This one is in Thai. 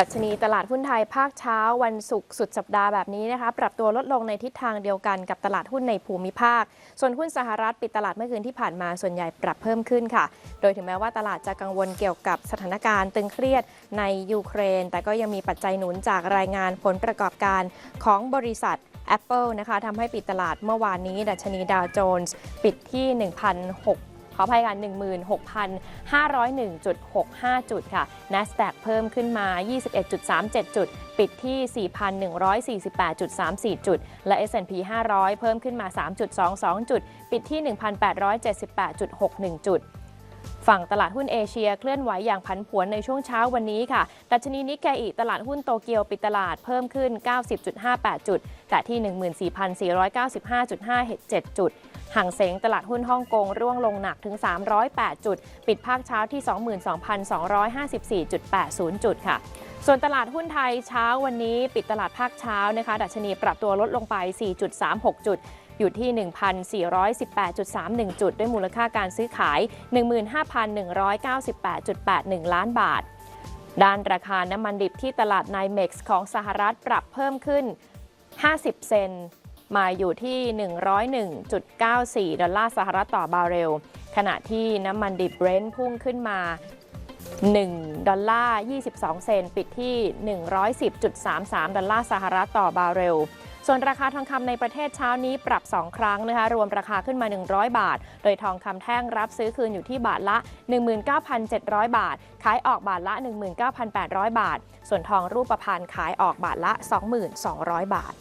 ดัชนีตลาดหุ้นไทยภาคเช้าวันศุกร์สุดสัปดาห์แบบนี้นะคะปรับตัวลดลงในทิศทางเดียวกันกับตลาดหุ้นในภูมิภาค ส่วนหุ้นสหรัฐปิดตลาดเมื่อคืนที่ผ่านมาส่วนใหญ่ปรับเพิ่มขึ้นค่ะ โดยถึงแม้ว่าตลาดจะกังวลเกี่ยวกับสถานการณ์ตึงเครียดในยูเครน แต่ก็ยังมีปัจจัยหนุนจากรายงานผลประกอบการของบริษัท Apple นะคะทำให้ปิดตลาดเมื่อวานนี้ ดัชนีดาวโจนส์ปิดที่ 1,600 ขออภัยกัน 16,501.65 จุดค่ะ NASDAQ เพิ่มขึ้นมา 21.37 จุด ปิดที่ 4,148.34 จุด และ S&P 500 เพิ่มขึ้นมา 3.22 จุด ปิดที่ 1,878.61 จุด ฝั่งตลาดหุ้นเอเชียเคลื่อนไหวอย่างผันผวนในช่วงเช้าวันนี้ค่ะ ดัชนีนิกเกอิตลาดหุ้นโตเกียวปิดตลาดเพิ่มขึ้น 90.58 จุด แต่ที่ 14,495.57 จุดห่างเสงตลาดหุ้นฮ่องกงร่วงลงหนักถึง 308 จุด ปิดภาคเช้าที่ 22,254.80 จุดค่ะ ส่วนตลาดหุ้นไทยเช้าวันนี้ ปิดตลาดภาคเช้านะคะ ดัชนีปรับตัวลดลงไป 4.36 จุด อยู่ที่ 1,418.31 จุด ด้วยมูลค่าการซื้อขาย 15,198.81 ล้านบาท ด้านราคาน้ำมันดิบที่ตลาดไนเม็กซ์ของสหรัฐปรับเพิ่มขึ้น 50 เซนมาอยู่ที่ 101.94 ดอลลาร์สหรัฐต่อบาร์เรล ขณะที่น้ำมันดิบเบรนท์พุ่งขึ้นมา 1 ดอลลาร์ 22 เซน ปิดที่ 110.33 ดอลลาร์สหรัฐต่อบาร์เรล ส่วนราคาทองคำในประเทศเช้านี้ปรับ 2 ครั้งนะคะรวมราคาขึ้นมา 100 บาท โดยทองคำแท่งรับซื้อคืนอยู่ที่บาทละ 19,700 บาท ขายออกบาทละ 19,800 บาท ส่วนทองรูปพรรณขายออกบาทละ 2,200 บาท